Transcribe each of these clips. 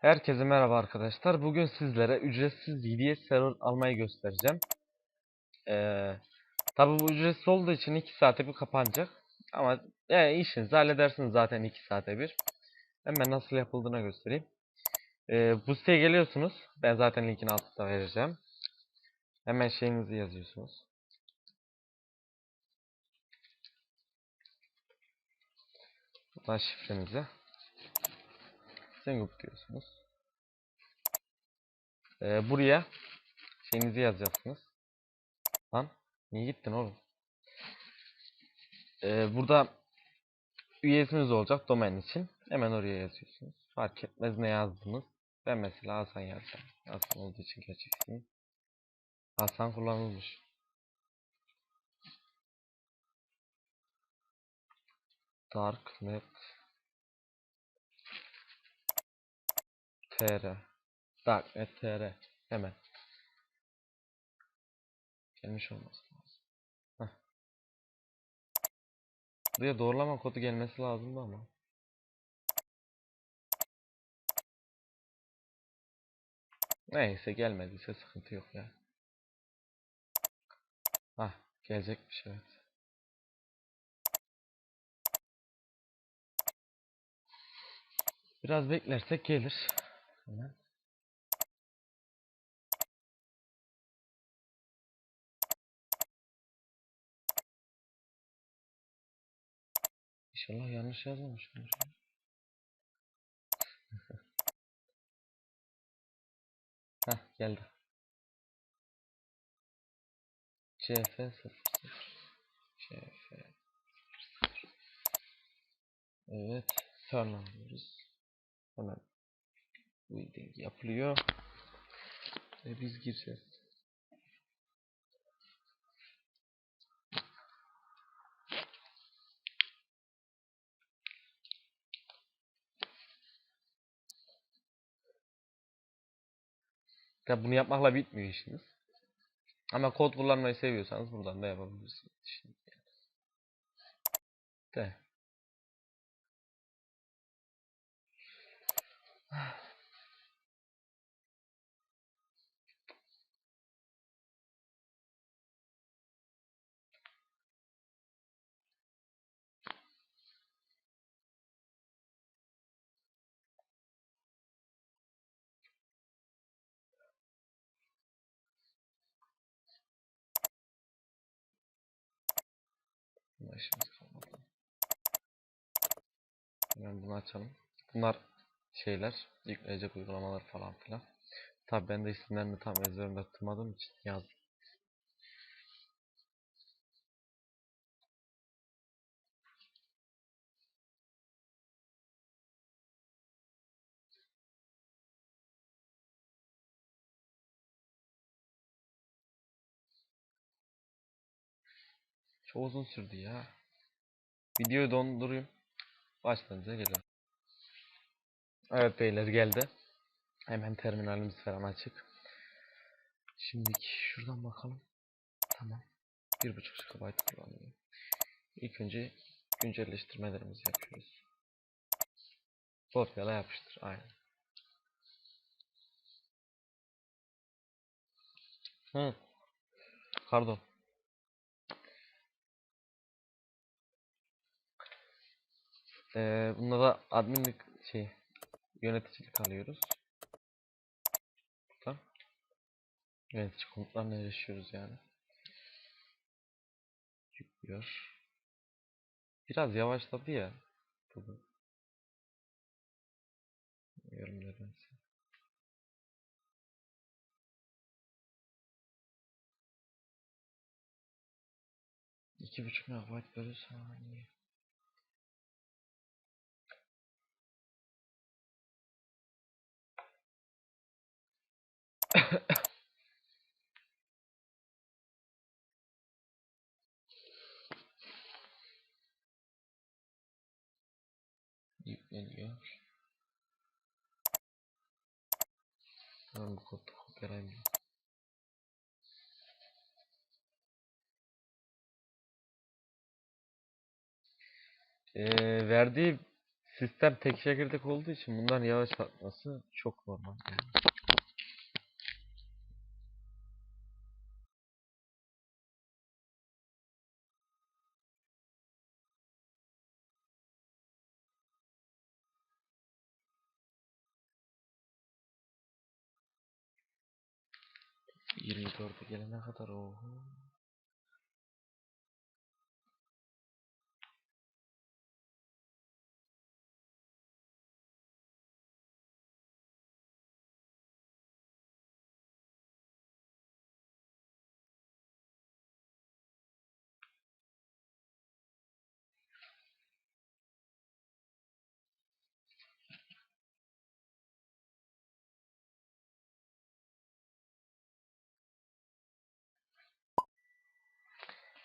Herkese merhaba arkadaşlar. Bugün sizlere ücretsiz VDS server almayı göstereceğim. Ee, tabi bu ücretsiz olduğu için 2 saate bir kapanacak. Ama yani işinizi halledersiniz zaten 2 saate bir. Hemen nasıl yapıldığına göstereyim. Ee, bu siteye geliyorsunuz. Ben zaten linkini altta vereceğim. Hemen şeyinizi yazıyorsunuz. Buradan şifrenizi. Singup diyorsunuz. Ee, buraya şeyinizi yazacaksınız. Lan niye gittin oğlum? Ee, burada üyesiniz olacak domain için. Hemen oraya yazıyorsunuz. Fark etmez ne yazdınız. Ben mesela Hasan yazacağım. Hasan olduğu için gerçek ismim. Hasan kullanılmış. Darknet TR Darknet TR hemen gelmiş olması lazım. Heh. Buraya doğrulama kodu gelmesi lazımdı ama. Neyse gelmediyse sıkıntı yok ya. Hah gelecekmiş evet. Biraz beklersek gelir. Hemen. İnşallah yanlış yazmamışımdır. ya. Heh geldi. CF 00 CF Evet, turn alıyoruz. Hemen building yapılıyor. Ve biz gireceğiz. Tabi bunu yapmakla bitmiyor işiniz. Ama kod kullanmayı seviyorsanız buradan da yapabilirsiniz. Şimdi. De. İşimiz kalmadı. Hemen bunu açalım. Bunlar şeyler, yükleyecek uygulamalar falan filan. Tabi ben de isimlerini tam ezberimde tutmadığım için yazdım. Çok uzun sürdü ya. Videoyu dondurayım. Başlayınca geliyorum. Evet beyler geldi. Hemen terminalimiz falan açık. Şimdi şuradan bakalım. Tamam. 1.5 GB kullanıyor. İlk önce güncelleştirmelerimizi yapıyoruz. Kopyala yapıştır. Aynen. Hı. Pardon. Ee, bunda da adminlik şey yöneticilik alıyoruz. Burada. Yönetici komutlarına erişiyoruz yani. Yüklüyor. Biraz yavaşladı ya. Bugün. Bilmiyorum nedense. İki buçuk megabayt bölü saniye. Yükleniyor. Ben bu kodu kopyalayayım. Ee, verdiği Sistem tek çekirdek olduğu için bunların yavaş atması çok normal. Yani. yirmi to'rtiga nima qadar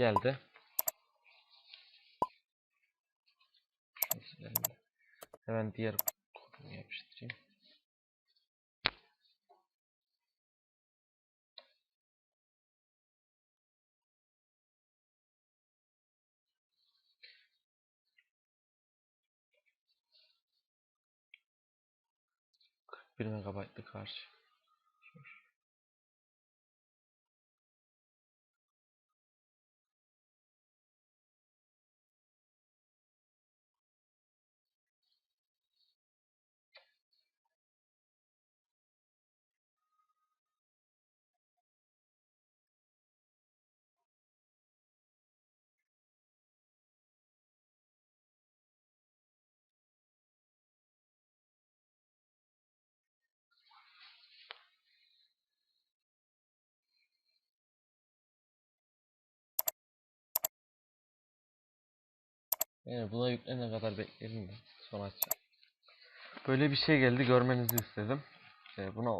Geldi. Hemen diğer kodumu yapıştırayım. Bir megabaytlık karşı. Yani buna yüklenene kadar bekleyelim de sonra açacağım. Böyle bir şey geldi görmenizi istedim. Ee, buna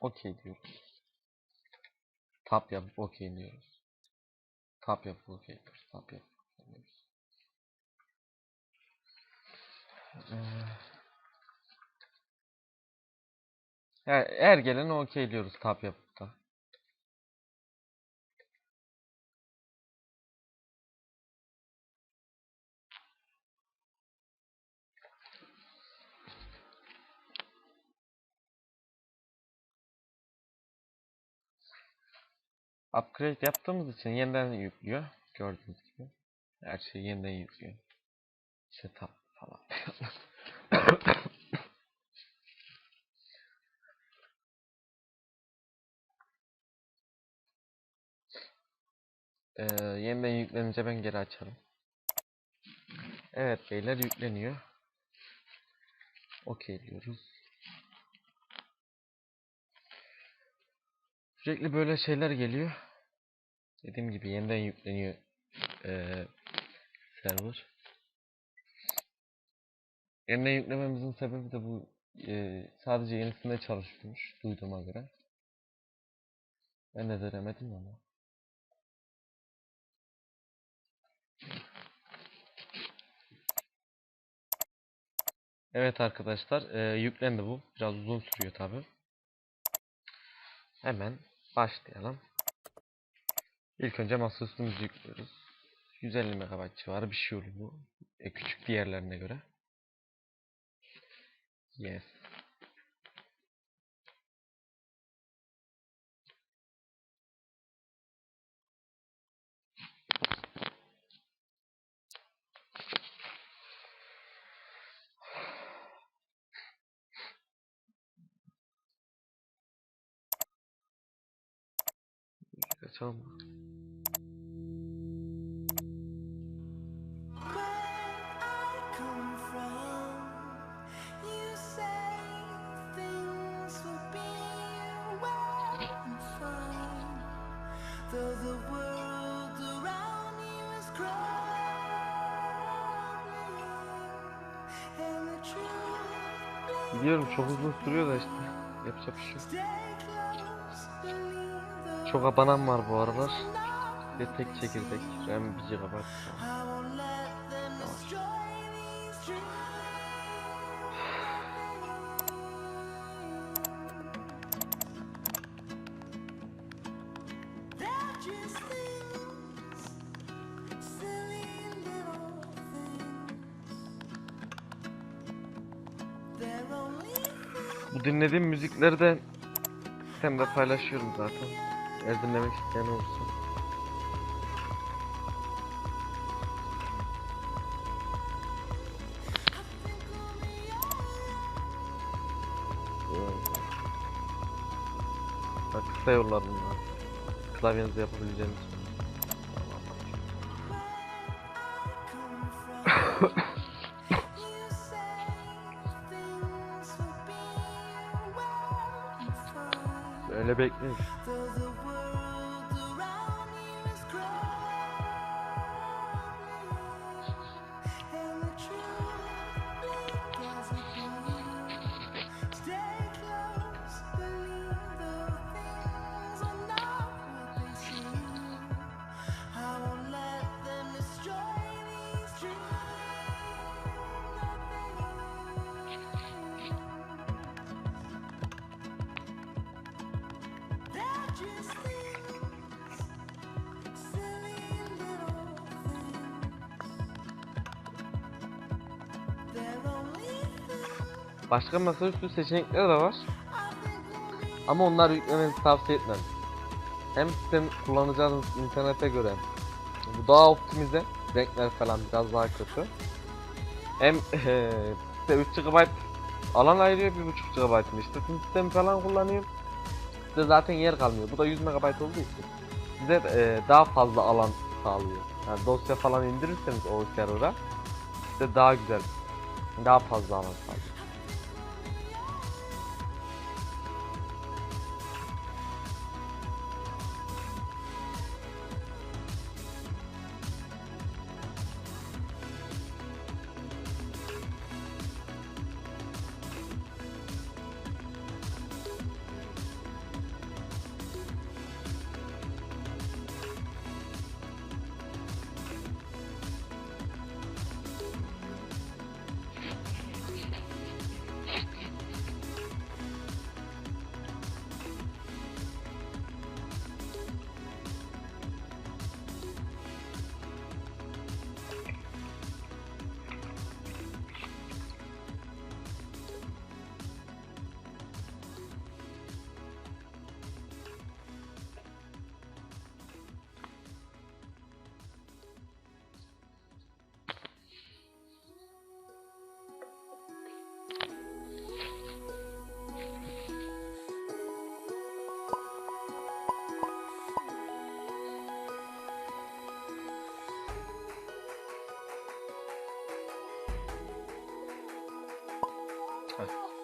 okey diyoruz. Tap yapıp okey diyoruz. Tap yapıp okey diyoruz. Tap yapıp okey diyoruz. Ee, her, gelene okey diyoruz tap yapıp Upgrade yaptığımız için yeniden yüklüyor. Gördüğünüz gibi. Her şeyi yeniden yüklüyor. Tap falan. Ee, yeniden yüklenince ben geri açarım. Evet beyler yükleniyor. Okey diyoruz. Sürekli böyle şeyler geliyor. Dediğim gibi yeniden yükleniyor ee, server. Yeniden yüklememizin sebebi de bu ee, sadece yenisinde çalışıyormuş duyduğuma göre. Ben de denemedim ama. Evet arkadaşlar ee, yüklendi bu. Biraz uzun sürüyor tabi. Hemen başlayalım. İlk önce masaüstümüzü yüklüyoruz. 150 MB civarı bir şey oluyor bu. E, küçük diğerlerine göre. Yes. сказал Мак. Держим, чтобы вызвать серьезность, я сообщу. Çok abanam var bu aralar. Ve tek çekirdek. RAM 1 GB. Bu dinlediğim müzikleri de sitemde paylaşıyorum zaten. Eğer dinlemek isteyen olursa. Bak kısa yollar bunlar. Klavyenizde yapabileceğiniz. You say Başka masaüstü seçenekleri de var. Ama onlar yüklemenizi tavsiye etmem. Hem sistem kullanacağınız internete göre bu daha optimize, renkler falan biraz daha kötü. Hem eee, size 3 GB alan ayırıyor, 1.5 GB işte sistem falan kullanıyor. Size zaten yer kalmıyor. Bu da 100 MB olduğu için size eee, daha fazla alan sağlıyor. Yani dosya falan indirirseniz o server'a size daha güzel, daha fazla alan sağlıyor.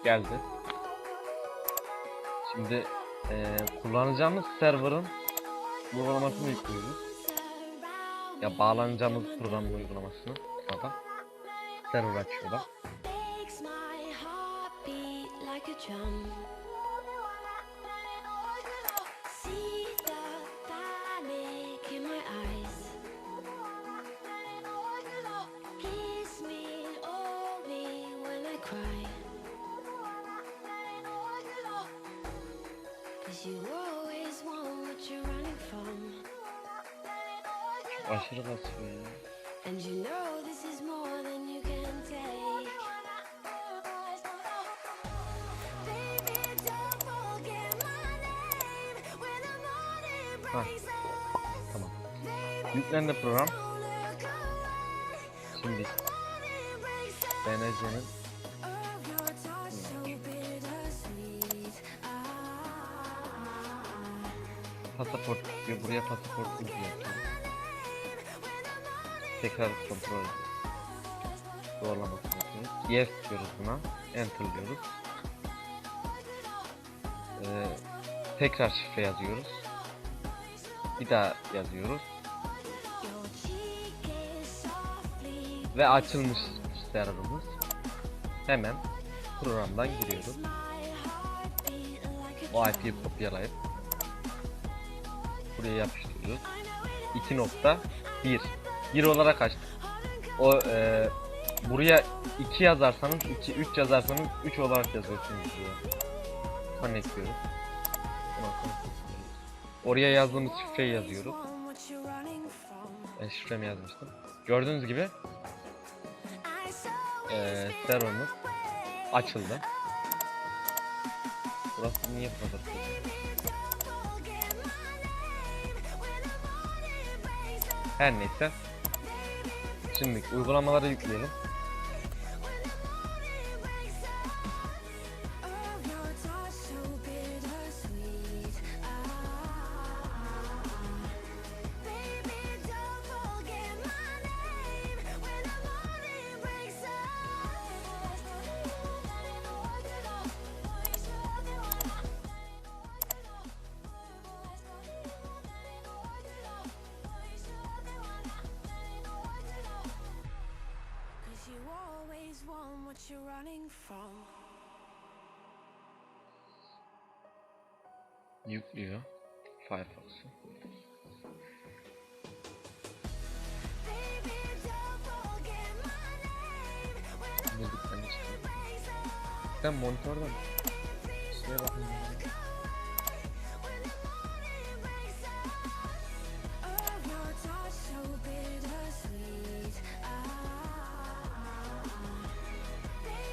Geldi. Şimdi eee, kullanacağımız server'ın uygulamasını yüklüyoruz. Ya bağlanacağımız programın uygulamasını burada. Server açıyor when the morning Ha, tamam. Yüklendi program. Şimdi. BNC'nin pasaport diyor. Buraya pasaportunuzu yapıyor. Tekrar kontrol doğrulamasını yapıyoruz. Yes diyoruz buna. Enter diyoruz. Ee, tekrar şifre yazıyoruz. Bir daha yazıyoruz. Ve açılmış serverımız. Hemen programdan giriyoruz. O IP'yi kopyalayıp buraya yapıştırıyoruz. 2.1 1 olarak açtık. O e, buraya 2 yazarsanız 2 3 yazarsanız 3 olarak yazıyorsunuz buraya. Connect. Oraya yazdığımız şifreyi yazıyoruz. Ben şifremi yazmıştım. Gördüğünüz gibi e, serverımız açıldı. Burası niye kadar Her neyse. Şimdi uygulamaları yükleyelim. Yüklüyor. Firefox'u. Müzikten çıkıyor. Sen monitörde mi? Şuraya bakın.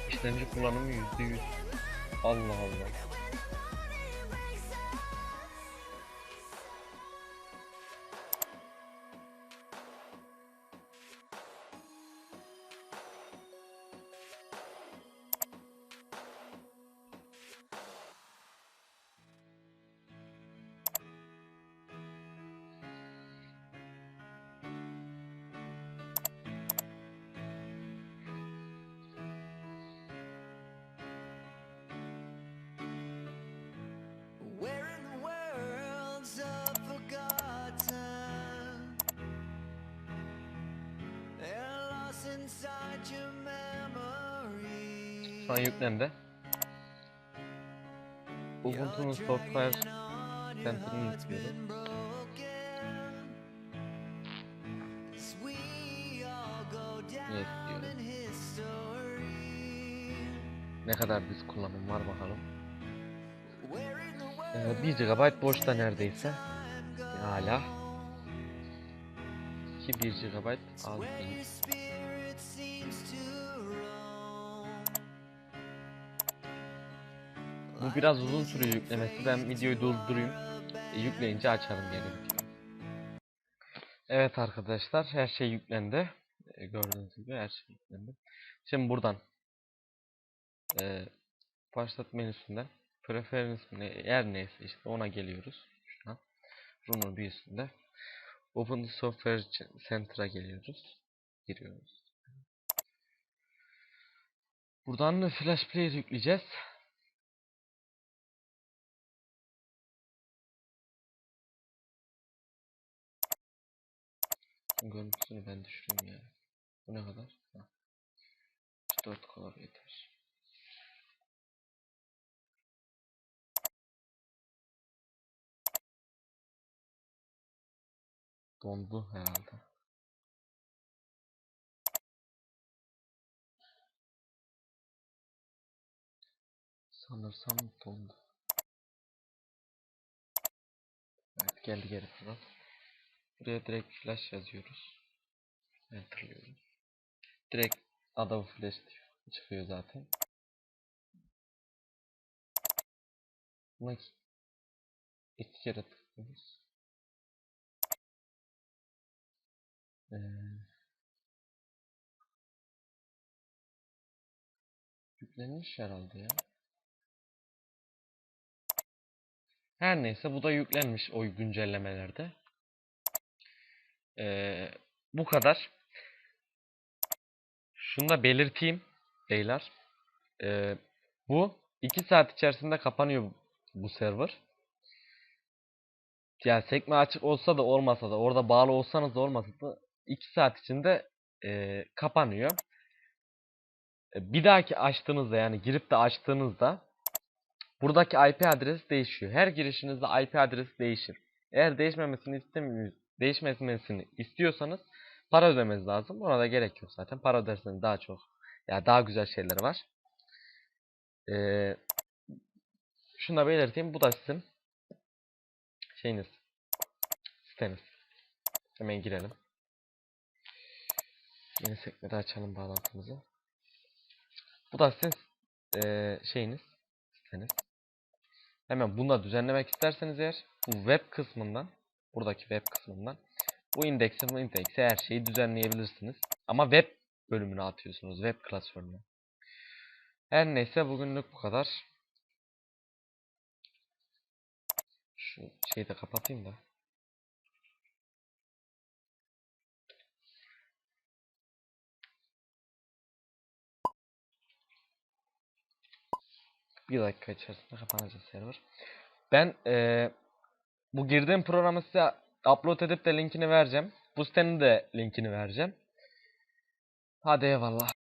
İşlemci kullanımı yüzde yüz. Allah Allah. Şu an yüklendi. Ubuntu'nun Software Center'ını yüklüyorum. Ne kadar disk kullanım var bakalım. Ee, 1 GB boşta neredeyse. Hala. 2 1 GB az Bu biraz uzun sürüyor yüklemesi. Ben videoyu durdurayım. E, yükleyince açarım geri. Evet arkadaşlar her şey yüklendi. E, gördüğünüz gibi her şey yüklendi. Şimdi buradan e, başlat menüsünden preference ne, yer neyse işte ona geliyoruz. Şuna. Run'un bir. Open Software Center'a geliyoruz. Giriyoruz. Buradan da Flash Player yükleyeceğiz. Görüntüsünü ben düşüreyim ya. Bu ne kadar? Ha. 4 kadar yeter. Dondu herhalde. Sanırsam dondu. Evet geldi geri falan. Buraya direkt flash yazıyoruz. Enter'lıyoruz. Direkt Adobe Flash çıkıyor zaten. Buna iki kere tıklıyoruz. Ee, yüklenmiş herhalde ya. Her neyse bu da yüklenmiş o güncellemelerde. Ee, bu kadar. Şunu da belirteyim beyler. Ee, bu 2 saat içerisinde kapanıyor bu server. Yani sekme açık olsa da olmasa da orada bağlı olsanız da olmasa da 2 saat içinde e, kapanıyor. Bir dahaki açtığınızda yani girip de açtığınızda buradaki IP adresi değişiyor. Her girişinizde IP adresi değişir. Eğer değişmemesini istemiyorsanız, değişmesini istiyorsanız para ödemeniz lazım. Ona da gerek yok zaten. Para öderseniz daha çok ya daha güzel şeyler var. Ee, şunu da belirteyim. Bu da sizin şeyiniz. Siteniz. Hemen girelim. Yeni sekmede açalım bağlantımızı. Bu da sizin eee, şeyiniz. Siteniz. Hemen bunu da düzenlemek isterseniz eğer bu web kısmından buradaki web kısmından bu indeksi bu indeksi her şeyi düzenleyebilirsiniz. Ama web bölümüne atıyorsunuz. Web klasörüne. Her neyse bugünlük bu kadar. Şu şeyi de kapatayım da. Bir dakika içerisinde kapanacak server. Ben eee, bu girdiğim programı size upload edip de linkini vereceğim. Bu sitenin de linkini vereceğim. Hadi eyvallah.